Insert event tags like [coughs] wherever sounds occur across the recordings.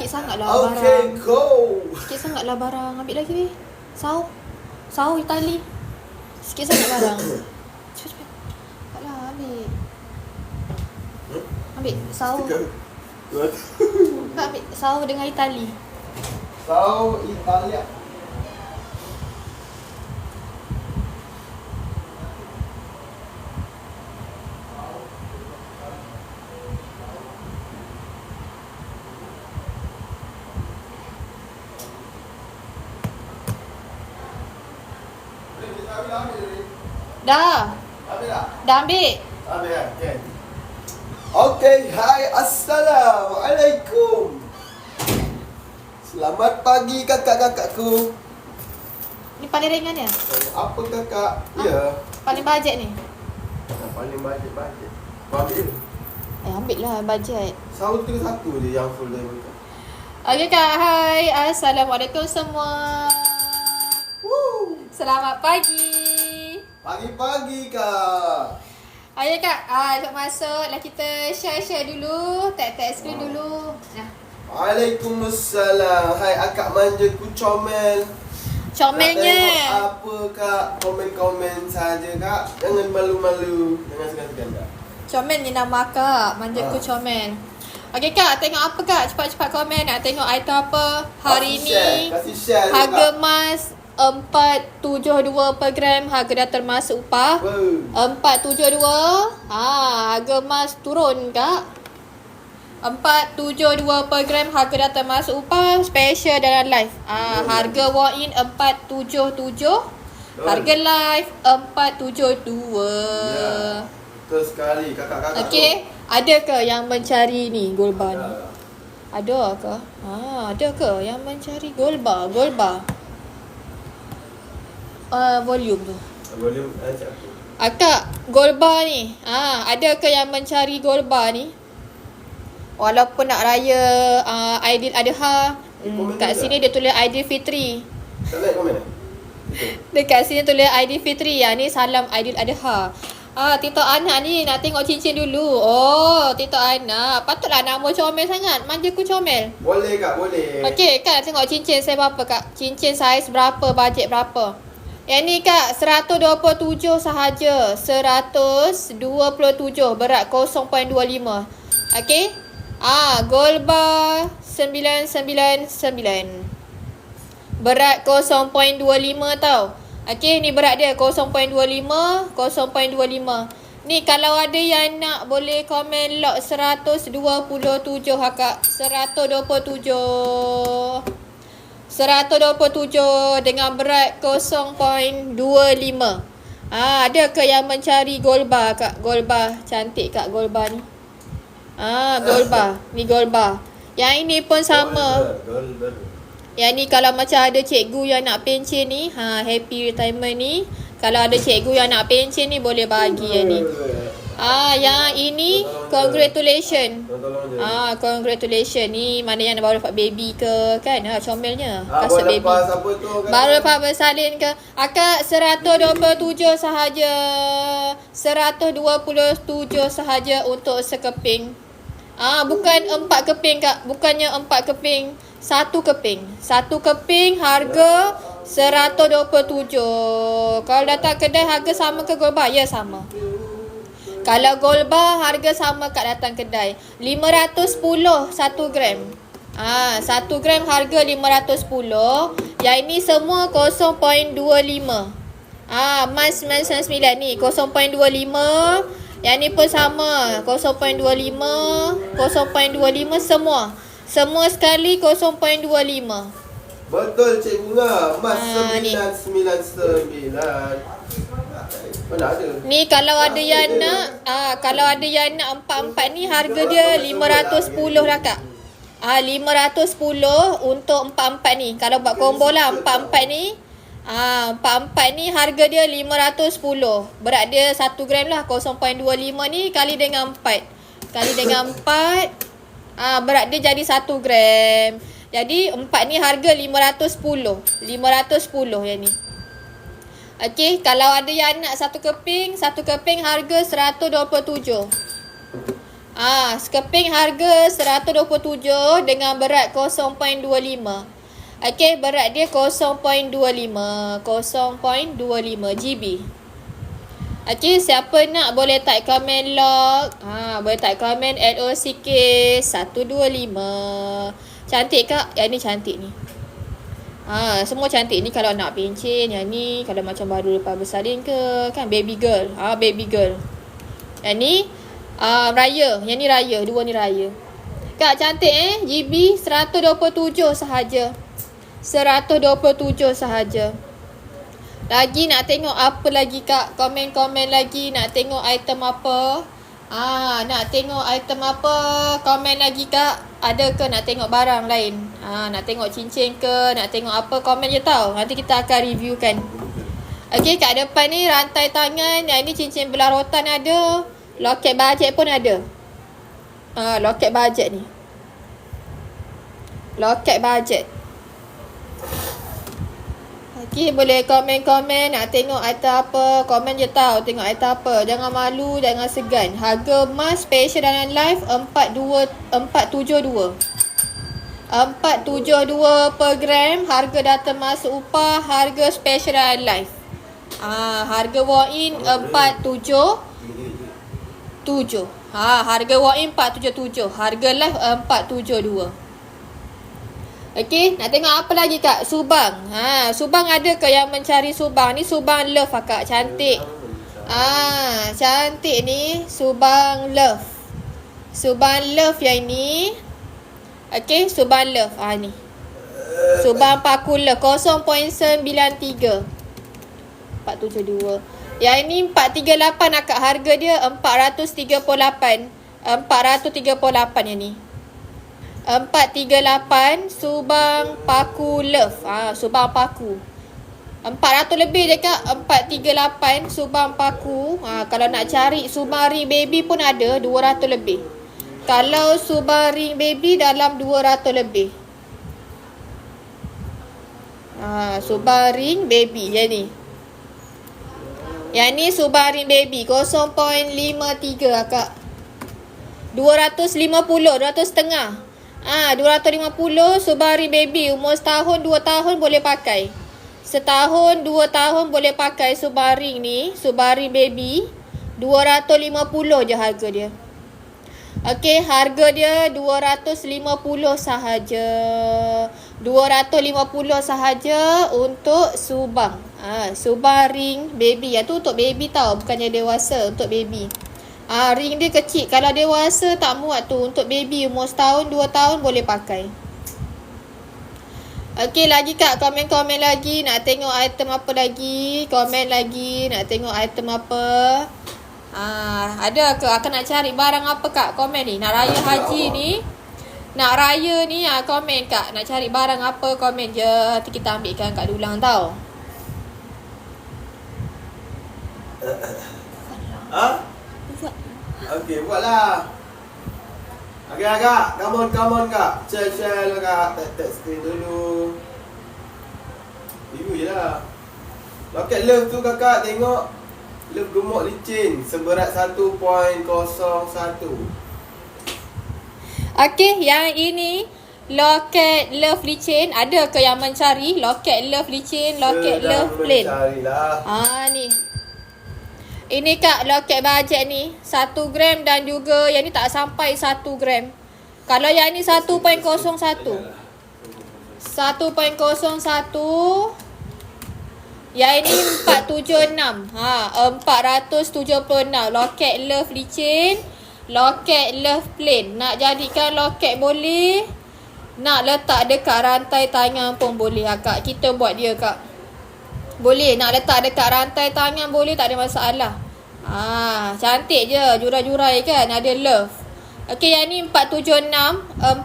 Sikit sangat lah Okay, barang. go. Sikit sangat lah barang. Ambil lagi weh. Sau. Sau Itali. Sikit sangat barang. [coughs] Cepat cepat. Taklah ambil. Ambil sau. Kak ambil sau dengan Itali. Sau Italia. Dah. Habis tak? Dah ambil. Habis kan? Okay. Okay, hai, Assalamualaikum. Selamat pagi kakak-kakakku. Ni paling ringan ya? Apa kakak? Ha? Ya. Paling bajet ni. Yang paling bajet-bajet. Kau ambil je. Eh ambil lah bajet. Sahur tu satu je yang full makan. Okay kak, hai. Assalamualaikum semua. Selamat pagi. Pagi-pagi kak. Ayo kak, ah, jom masuk lah kita share-share dulu. Tag-tag screen dulu. Nah. Waalaikumsalam. Hai akak manjaku comel. Nak Comelnya. apa kak? Komen-komen saja kak. Jangan malu-malu. Jangan segan-segan kak. Comel ni nama kak. Manjaku Ah. comel. Okey kak, tengok apa kak? Cepat-cepat komen nak tengok item apa hari Kasih ni. share. Kasih share Harga kak. emas 472 per gram harga dah termasuk upah. Wow. 472. Ha, harga emas turun kak. 472 per gram harga dah termasuk upah special dalam live. Oh. harga walk in 477. Harga live 472. Ya. Betul sekali kakak-kakak. Okey, ada ke yang mencari ni gold bar ni? Ada. Ada ke? Ha, ada ke yang mencari gold bar, gold bar? Uh, volume tu. Boleh ajak aku. Akak, gold bar ni. Ha, ada ke yang mencari gold bar ni? Walaupun nak raya uh, Aidil Adha, hmm, kat sini dia tulis Aidil Fitri. Tak like komen eh? [laughs] Dekat sini tulis Aidil Fitri. Yang ni salam Aidil Adha. Ah, Tito Anak ni nak tengok cincin dulu. Oh, Tito Anak. Patutlah nama comel sangat. Manja ku comel. Boleh kak, boleh. Okey, Kak nak tengok cincin saya berapa Kak? Cincin saiz berapa? Bajet berapa? Yang ni Kak, 127 sahaja. 127 berat 0.25. Okey? Ah, gold bar 999. Berat 0.25 tau. Okey, ni berat dia 0.25, 0.25. Ni kalau ada yang nak boleh komen lot 127 Kak. 127. 127 dengan berat 0.25. Ah, ada ke yang mencari gold bar Kak? Gold bar. Cantik Kak gold bar ni. Ah, gold bar. [laughs] Ni gold bar. Yang ini pun sama. Yang ni kalau macam ada cikgu yang nak pencen ni, ha happy retirement ni. Kalau ada cikgu yang nak pencen ni boleh bagi yang ni. Ah, yang ini je. Ah, congratulations ni mana yang baru dapat baby ke kan? Ha comelnya. Ah, Kasut baru baby. apa tu kak? Baru lepas bersalin ke Akak 127 sahaja 127 sahaja untuk sekeping Ah bukan empat keping kak Bukannya empat keping Satu keping Satu keping harga 127 Kalau datang kedai harga sama ke gold bar? Ya sama Kalau gold bar harga sama kat datang kedai 510 1 gram Ah, 1 gram harga 510. Yang ini semua 0.25. Ah, mas 999 ni 0.25. Yang ni pun sama 0.25, 0.25 semua. Semua sekali 0.25. Betul Cik Bunga. Emas Ah, ni. 999. Mana ada? Ni kalau ada yang nak, ah kalau ada yang nak empat-empat ni harga dia 510 lah kak. Ah 510 untuk empat-empat ni. Kalau buat combo lah empat-empat ni. Ah empat-empat ni harga dia 510. Berat dia 1 gram lah 0.25 ni kali dengan 4. Kali dengan [laughs] 4 ah berat dia jadi 1 gram. Jadi empat ni harga 510. 510 yang ni. Okey, kalau ada yang nak satu keping, satu keping harga 127. Ah, skeping harga 127 dengan berat 0.25. Okey, berat dia 0.25. 0.25 GB. Okey, siapa nak boleh type komen log. Ha, boleh type komen LOCK 125. Cantik kak? Yang ni cantik ni. Ha, semua cantik ni kalau nak pencin, yang ni kalau macam baru lepas bersalin ke, kan baby girl. Ha, baby girl. Yang ni uh, raya, yang ni raya, dua ni raya. Kak cantik eh, GB 127 sahaja. 127 sahaja. Lagi nak tengok apa lagi kak? Komen-komen lagi nak tengok item apa? Ah, nak tengok item apa? Komen lagi kak. Ada ke nak tengok barang lain? Ah, nak tengok cincin ke? Nak tengok apa? Komen je tau. Nanti kita akan reviewkan. Okey, kat depan ni rantai tangan. Yang ni cincin belah rotan ada. Loket bajet pun ada. Ah, loket bajet ni. Loket bajet. Okey, boleh komen-komen nak tengok item apa. Komen je tau tengok item apa. Jangan malu, jangan segan. Harga emas special dalam live 42 472. 472 per gram. Harga data masuk upah. Harga special dalam live. Ah, harga walk-in 477. Ha, harga walk-in 477. Harga live 472. Okey, nak tengok apa lagi kak? Subang. Ha, Subang ada ke yang mencari Subang? Ni Subang Love ah kak, cantik. Ah, cantik ni Subang Love. Subang Love yang ni. Okey, Subang Love. Ah ni. Subang Paku Love 0.93. 472. Yang ni 438 akak harga dia 438. 438 yang ni. 438 Subang Paku Love. Ah, ha, Subang Paku. 400 lebih je kak. 438 Subang Paku. Ha, kalau nak cari Subang Ring Baby pun ada 200 lebih. Kalau Subang Ring Baby dalam 200 lebih. Ha, Subang Ring Baby yang ni. Yang ni Subang Ring Baby 0.53 kak. 250, 200 setengah. Ah, 250 Subaru baby umur setahun dua tahun boleh pakai. Setahun dua tahun boleh pakai Subaru ni, Subaru baby. 250 je harga dia. Okey, harga dia 250 sahaja. 250 sahaja untuk Subang. Ah, Subang ring baby. Yang tu untuk baby tau, bukannya dewasa, untuk baby. Ah, ring dia kecil. Kalau dewasa tak muat tu. Untuk baby umur setahun, dua tahun boleh pakai. Okey, lagi kak. Komen-komen lagi. Nak tengok item apa lagi. Komen lagi. Nak tengok item apa. Ah, ada ke? Akan nak cari barang apa kak? Komen ni. Nak raya haji ni. Nak raya ni. Ah, komen kak. Nak cari barang apa? Komen je. Nanti kita ambilkan kat dulang tau. Ha? Okey, buatlah. Okey, agak. Come on, come on, kak. Share, share lah, kak. Tap, tap screen dulu. Review je lah. Loket love tu, kakak. Tengok. Love gemuk licin. Seberat 1.01. Okey, yang ini loket love licin. Ada ke yang mencari loket love licin, loket Sedang love plain? mencarilah. Ah ni. Ini kak loket bajet ni 1 gram dan juga yang ni tak sampai 1 gram. Kalau yang ni 1.01 1.01 Yang ini 476 ha, 476 Loket love licin Loket love plain. Nak jadikan loket boleh Nak letak dekat rantai tangan pun boleh ha, kak. Kita buat dia kak boleh nak letak dekat rantai tangan boleh tak ada masalah. Ah, cantik je jurai-jurai kan ada love. Okey yang ni 476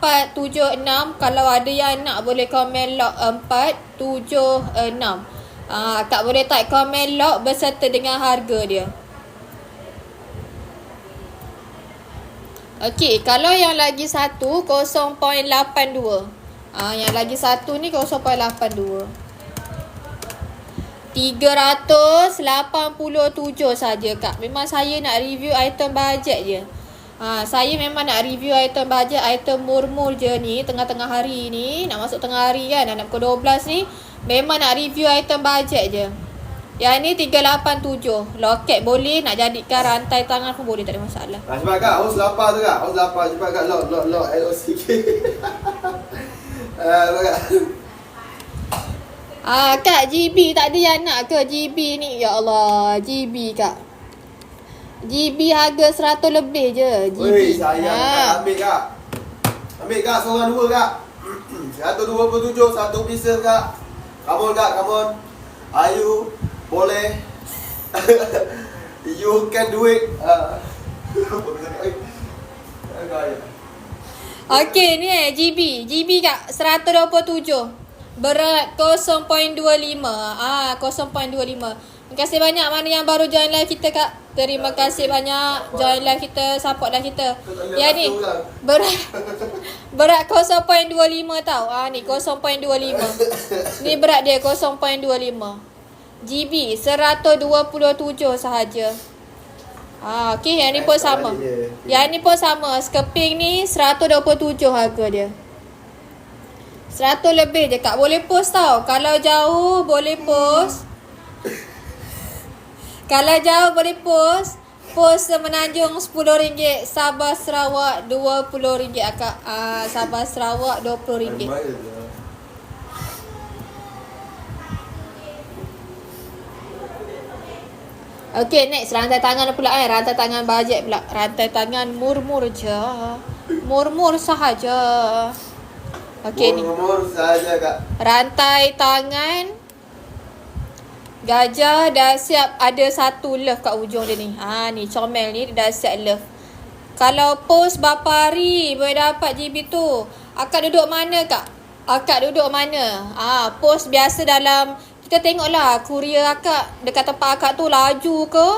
476 kalau ada yang nak boleh komen lock 476. Ah, tak boleh type komen lock berserta dengan harga dia. Okey, kalau yang lagi satu 0.82. Ah, yang lagi satu ni 0.82. 387 saja kak. Memang saya nak review item bajet je. Ha, saya memang nak review item bajet, item murmur je ni tengah-tengah hari ni, nak masuk tengah hari kan, nak pukul 12 ni, memang nak review item bajet je. Yang ni 387. Loket boleh, nak jadikan rantai tangan pun boleh, tak ada masalah. Ha, cepat kak, haus lapar tu kak. Haus lapar. Cepat kak, lock, lock, lock. LOC sikit. Ha. Ah, Kak GB tak ada yang nak ke GB ni? Ya Allah, GB Kak. GB harga 100 lebih je. GB. Weh, sayang Ah. kak. Ambil kak. Ambil kak, seorang dua kak. [clears throat] 127, satu pieces kak. Come on kak, come on. Ayu, boleh. [laughs] you can do it. Ha. [laughs] Agak, Okey ni eh GB. GB Kak 127. Berat 0.25. Ah 0.25. Terima kasih banyak mana yang baru join live kita Kak. Terima kasih banyak join live kita, support live kita. Yang ni berat [laughs] berat 0.25 tau. Ah ni 0.25. Ni berat dia 0.25. GB 127 sahaja. Ah, okey, yang ni pun sama. Yang ni pun sama. Skeping ni 127 harga dia. 100 lebih je kak. Boleh post tau. Kalau jauh boleh post. Kalau jauh boleh post. Post Semenanjung RM10. Sabah Sarawak RM20 akak. Ah, Sabah Sarawak RM20. Okey, next rantai tangan pula eh. Rantai tangan bajet pula. Rantai tangan murmur je. Murmur sahaja. Okey ni. Saja kak. Rantai tangan Gajah dah siap ada satu love kat ujung dia ni. Ha ni comel ni dia dah siap love. Kalau post berapa hari boleh dapat GB tu? Akak duduk mana kak? Akak duduk mana? Ah ha, post biasa dalam kita tengoklah kurier akak dekat tempat akak tu laju ke?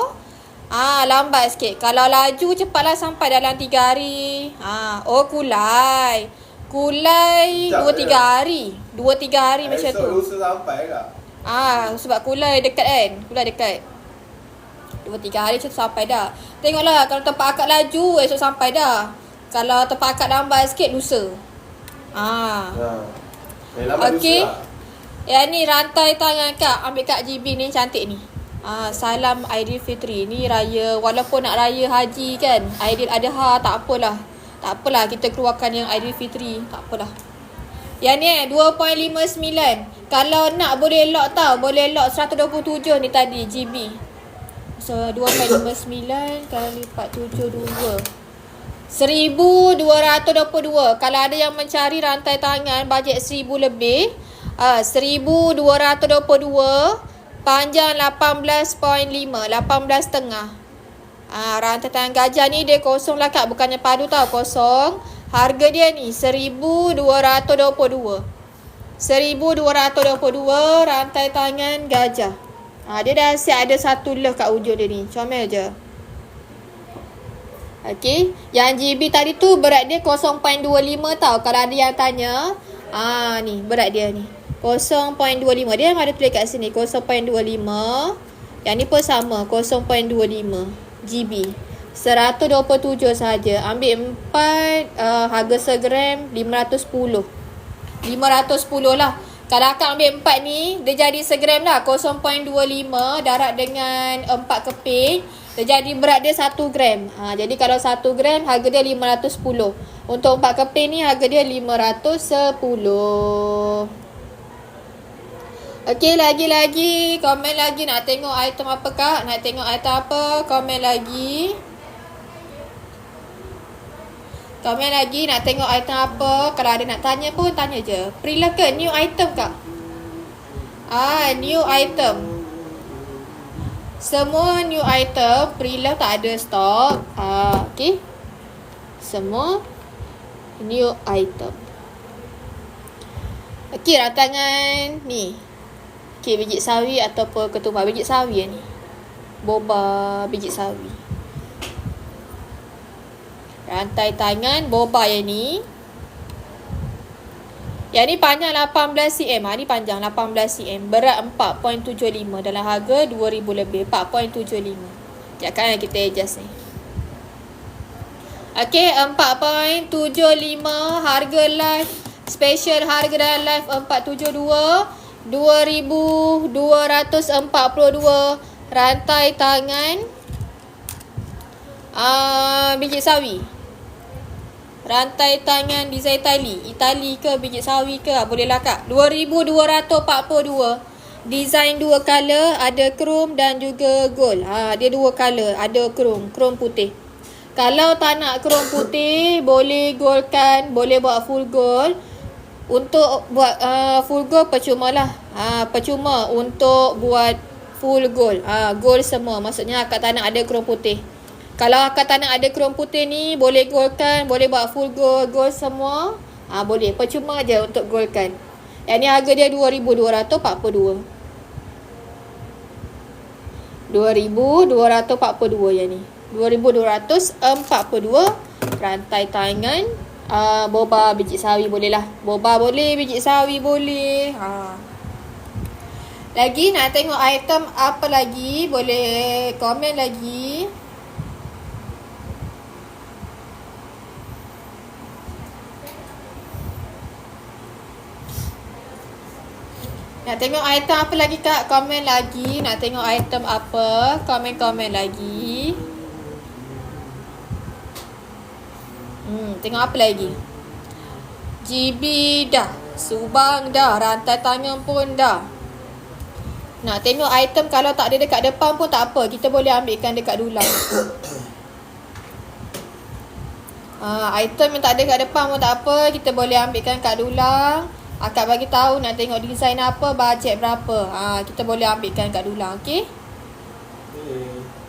Ah ha, lambat sikit. Kalau laju cepatlah sampai dalam 3 hari. Ah ha, oh kulai. Kulai Sekejap 2 je. 3 hari. 2 3 hari macam tu. lusa sampai kak. Ah, sebab kulai dekat kan? Kulai dekat. Dua tiga hari macam tu sampai dah. Tengoklah kalau tempat akak laju esok sampai dah. Kalau tempat akak lambat sikit lusa. Ah. Ha. Eh, lambat Okey. kak. Yang ni rantai tangan kak. Ambil kak GB ni cantik ni. Ah, salam Aidilfitri. Ni raya walaupun nak raya haji kan. Aidil Adha tak apalah. Tak apalah kita keluarkan yang Aidilfitri. Tak apalah. Yang ni eh 2.59. Kalau nak boleh lock tau. Boleh lock 127 ni tadi GB. So 2.59 kali 472. 1222. Kalau ada yang mencari rantai tangan bajet 1000 lebih, uh, 1222 panjang 18.5, 18 setengah. Ah, rantai tangan gajah ni dia kosong lah kak, bukannya padu tau, kosong. Harga dia ni 1222. 1222 rantai tangan gajah. Ah, dia dah siap ada satu love kat ujung dia ni. Comel je. Okey, yang GB tadi tu berat dia 0.25 tau. Kalau ada yang tanya, ah ni berat dia ni. 0.25. Dia memang ada tulis kat sini 0.25. Yang ni pun sama 0.25 GB. 127 saja. Ambil 4 uh, harga segram 510. 510 lah. Kalau akak ambil 4 ni, dia jadi segram lah. 0.25 darat dengan 4 keping. Dia jadi berat dia 1 gram. Ha, jadi kalau 1 gram, harga dia 510. Untuk 4 keping ni, harga dia 510. Okey, lagi-lagi. Komen lagi. Nak tengok item apa kak? Nak tengok item apa? Komen lagi. Komen lagi nak tengok item apa. Kalau ada nak tanya pun tanya je. Prila ke new item kak? Ah, new item. Semua new item Prila tak ada stok. Ah, okey. Semua new item. Okey, rantangan ni. Okey, biji sawi ataupun ketumbar biji sawi ni. Boba biji sawi. Rantai tangan boba yang ni. Yang ni panjang 18 cm. Ha, ni panjang 18 cm. Berat 4.75 dalam harga 2000 lebih. 4.75. Sekejap kan kita adjust ni. Okey, 4.75 harga live special harga dalam live 472 2242 rantai tangan ah uh, biji sawi. Rantai tangan design Itali. Itali ke biji sawi ke ah, boleh lah kak. 2242 Design dua color, ada chrome dan juga gold. Ha, dia dua color, ada chrome, chrome putih. Kalau tak nak chrome putih, boleh goldkan, boleh buat full gold. Untuk buat uh, full gold percuma lah. Ha, percuma untuk buat full gold. Ha, gold semua. Maksudnya akak tak nak ada chrome putih. Kalau akak tak nak ada chrome putih ni, boleh goldkan, boleh buat full gold, gold semua. Ha, boleh. Percuma je untuk goldkan. Yang ni harga dia 2242. 2242 yang ni. 2242 rantai tangan uh, boba biji sawi boleh lah. Boba boleh, biji sawi boleh. Ha. Lagi nak tengok item apa lagi? Boleh komen lagi. Nak tengok item apa lagi kak? Komen lagi. Nak tengok item apa? Komen-komen lagi. Hmm, tengok apa lagi? GB dah. Subang dah. Rantai tangan pun dah. Nak tengok item kalau tak ada dekat depan pun tak apa. Kita boleh ambilkan dekat dulang. Ha, [coughs] item yang tak ada kat depan pun tak apa. Kita boleh ambilkan kat dulang. Akak bagi tahu nak tengok design apa, bajet berapa. Ha, kita boleh ambilkan kat dulang, okey? Eh.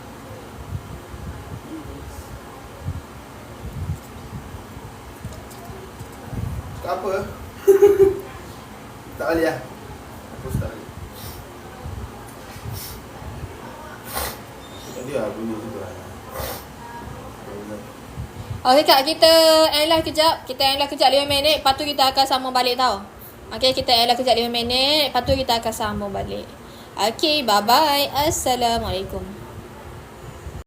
Tak apa. [laughs] tak boleh lah. Aku tak boleh. Tadi lah bunyi tu lah. Okey kak, kita end live kejap. Kita end live kejap 5 minit. Lepas tu kita akan sambung balik tau. Okey, kita end live kejap 5 minit. Lepas tu kita akan sambung balik. Okey, bye-bye. Assalamualaikum.